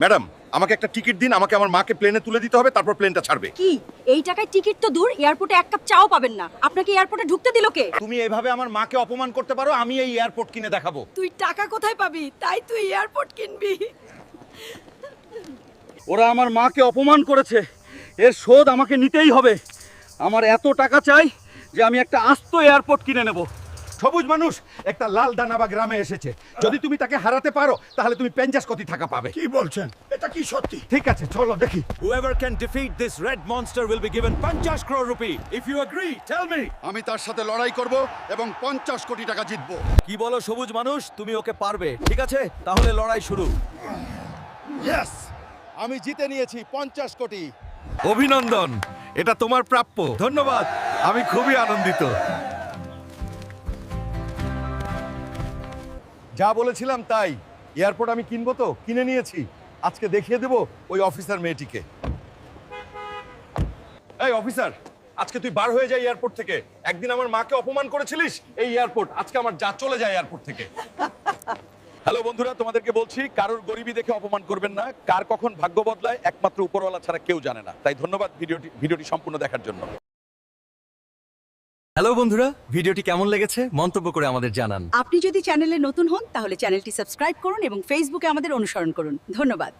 Madam আমাকে একটা ticket দিন আমাকে আমার মাকে প্লেনে তুলে দিতে হবে তারপর প্লেনটা ছাড়বে। কি? এই টাকায় টিকিট তো দূর এয়ারপোর্টে এক কাপ চাও পাবেন না। আপনাকে এয়ারপোর্টে ঢুকতে দিল কে? তুমি এভাবে আমার মাকে অপমান করতে পারো আমি এই এয়ারপোর্ট কিনে দেখাবো। তুই টাকা কোথায় পাবি? তাই তুই এয়ারপোর্ট কিনবি। ওরা আমার মাকে অপমান করেছে। এর শোধ আমাকে নিতেই হবে। আমার এত টাকা চাই যে আমি একটা আস্ত এয়ারপোর্ট কিনে নেব। সবুজ মানুষ একটা লাল দানাবা গ্রামে এসেছে। যদি তুমি তাকে হারাতে পারো তাহলে তুমি পেঞ্জাস কোটি টাকা পাবে। কি বলছেন? এটা কি সত্যি? ঠিক আছে চলো দেখি। Whoever can defeat this red monster will be given 50 crore rupee. If you agree, tell me. আমি তার সাথে লড়াই করব এবং পঞ্চাশ কোটি টাকা জিতবো। কি বলো সবুজ মানুষ? তুমি ওকে পারবে। ঠিক আছে? তাহলে লড়াই শুরু। ইয়েস আমি জিতে নিয়েছি পঞ্চাশ কোটি। অভিনন্দন। এটা তোমার প্রাপ্য। ধন্যবাদ। আমি খুবই আনন্দিত। যা বলেছিলাম তাই। এয়ারপোর্ট আমি কিনবো তো? কিনে নিয়েছি। আজকে দেখিয়ে দেবো ওই অফিসার মেয়েটিকে। এই অফিসার, আজকে তুই বার হয়ে যায় এয়ারপোর্ট থেকে। একদিন আমার মাকে অপমান করেছিলিস এই এয়ারপোর্ট। আজকে আমার যা চলে যায় এয়ারপোর্ট থেকে। হ্যালো বন্ধুরা, তোমাদেরকে বলছি, কারোর গরিবি দেখে অপমান করবেন না। কার কখন ভাগ্য বদলায়, একমাত্র উপরওয়ালা ছাড়া কেউ জানে না। তাই ধন্যবাদ ভিডিওটি ভিডিওটি সম্পূর্ণ দেখার জন্য। হ্যালো বন্ধুরা। ভিডিওটি কেমন লেগেছে? মন্তব্য করে আমাদের জানান। আপনি যদি চ্যানেলে নতুন হন, তাহলে চ্যানেলটি সাবস্ক্রাইব করুন এবং ফেসবুকে আমাদের অনুসরণ করুন। ধন্যবাদ।